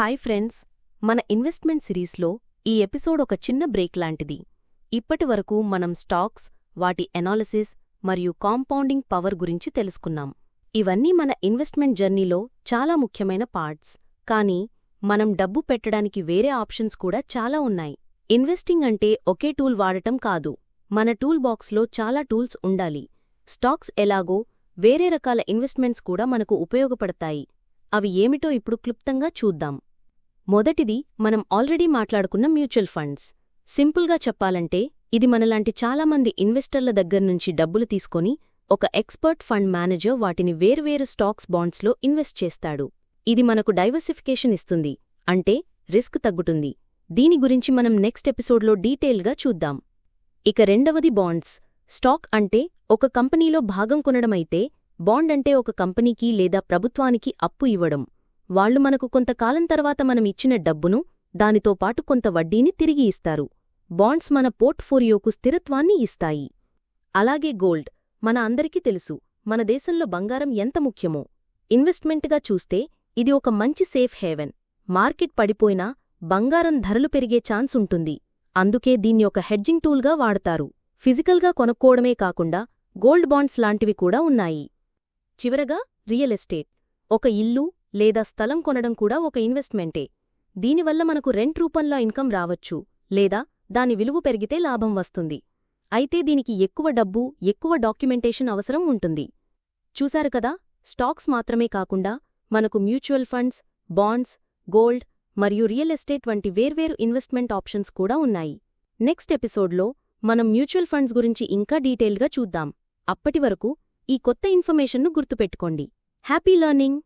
Hi friends మన investment సిరీస్లో ఈ ఎపిసోడ్ ఒక చిన్న బ్రేక్ లాంటిది. ఇప్పటివరకు మనం స్టాక్స్ వాటి ఎనాలిసిస్ మరియు కాంపౌండింగ్ పవర్ గురించి తెలుసుకున్నాం. ఇవన్నీ మన ఇన్వెస్ట్మెంట్ జర్నీలో చాలా ముఖ్యమైన పార్ట్స్. కానీ మనం డబ్బు పెట్టడానికి వేరే ఆప్షన్స్ కూడా చాలా ఉన్నాయి. ఇన్వెస్టింగ్ అంటే ఒకే టూల్ వాడటం కాదు. మన టూల్ బాక్స్లో చాలా టూల్స్ ఉండాలి. స్టాక్స్ ఎలాగో వేరే రకాల ఇన్వెస్ట్మెంట్స్ కూడా మనకు ఉపయోగపడతాయి. అవి ఏమిటో ఇప్పుడు క్లుప్తంగా చూద్దాం. మొదటిది మనం ఆల్రెడీ మాట్లాడుకున్న మ్యూచువల్ ఫండ్స్. సింపుల్గా చెప్పాలంటే ఇది మనలాంటి చాలామంది ఇన్వెస్టర్ల దగ్గర్నుంచి డబ్బులు తీసుకొని ఒక ఎక్స్పర్ట్ ఫండ్ మేనేజర్ వాటిని వేర్వేరు స్టాక్స్ బాండ్స్లో ఇన్వెస్ట్ చేస్తాడు. ఇది మనకు డైవర్సిఫికేషన్ ఇస్తుంది అంటే రిస్క్ తగ్గుతుంది. దీని గురించి మనం నెక్స్ట్ ఎపిసోడ్లో డీటెయిల్గా చూద్దాం. ఇక రెండవది బాండ్స్. స్టాక్ అంటే ఒక కంపెనీలో భాగం కొనడమైతే బాండ్ అంటే ఒక కంపెనీకి లేదా ప్రభుత్వానికి అప్పు ఇవ్వడం. వాళ్ళు మనకు కొంతకాలం తర్వాత మనం ఇచ్చిన డబ్బును దానితో పాటు కొంత వడ్డీని తిరిగి ఇస్తారు. బాండ్స్ మన పోర్ట్ఫోలియోకు స్థిరత్వాన్ని ఇస్తాయి. అలాగే గోల్డ్ మన అందరికీ తెలుసు మన దేశంలో బంగారం ఎంత ముఖ్యమో. ఇన్వెస్ట్మెంట్గా చూస్తే ఇది ఒక మంచి సేఫ్ హేవెన్. మార్కెట్ పడిపోయినా బంగారం ధరలు పెరిగే ఛాన్స్ ఉంటుంది. అందుకే దీన్ని ఒక హెడ్జింగ్ టూల్గా వాడతారు. ఫిజికల్గా కొనుక్కోవడమే కాకుండా గోల్డ్ బాండ్స్ లాంటివి కూడా ఉన్నాయి. చివరగా రియల్ ఎస్టేట్. ఒక ఇల్లు లేదా స్థలం కొనడం కూడా ఒక ఇన్వెస్ట్మెంటే. దీనివల్ల మనకు రెంట్ రూపంలో ఇన్కమ్ రావచ్చు లేదా దాని విలువ పెరిగితే లాభం వస్తుంది. అయితే దీనికి ఎక్కువ డబ్బు ఎక్కువ డాక్యుమెంటేషన్ అవసరం ఉంటుంది. చూశారు కదా స్టాక్స్ మాత్రమే కాకుండా మనకు మ్యూచువల్ ఫండ్స్ బాండ్స్ గోల్డ్ మరియు రియల్ ఎస్టేట్ వంటి వేర్వేరు ఇన్వెస్ట్మెంట్ ఆప్షన్స్ కూడా ఉన్నాయి. నెక్స్ట్ ఎపిసోడ్లో మనం మ్యూచువల్ ఫండ్స్ గురించి ఇంకా డీటెయిల్గా చూద్దాం. అప్పటివరకు ఈ కొత్త ఇన్ఫర్మేషన్ను గుర్తుపెట్టుకోండి. Happy learning!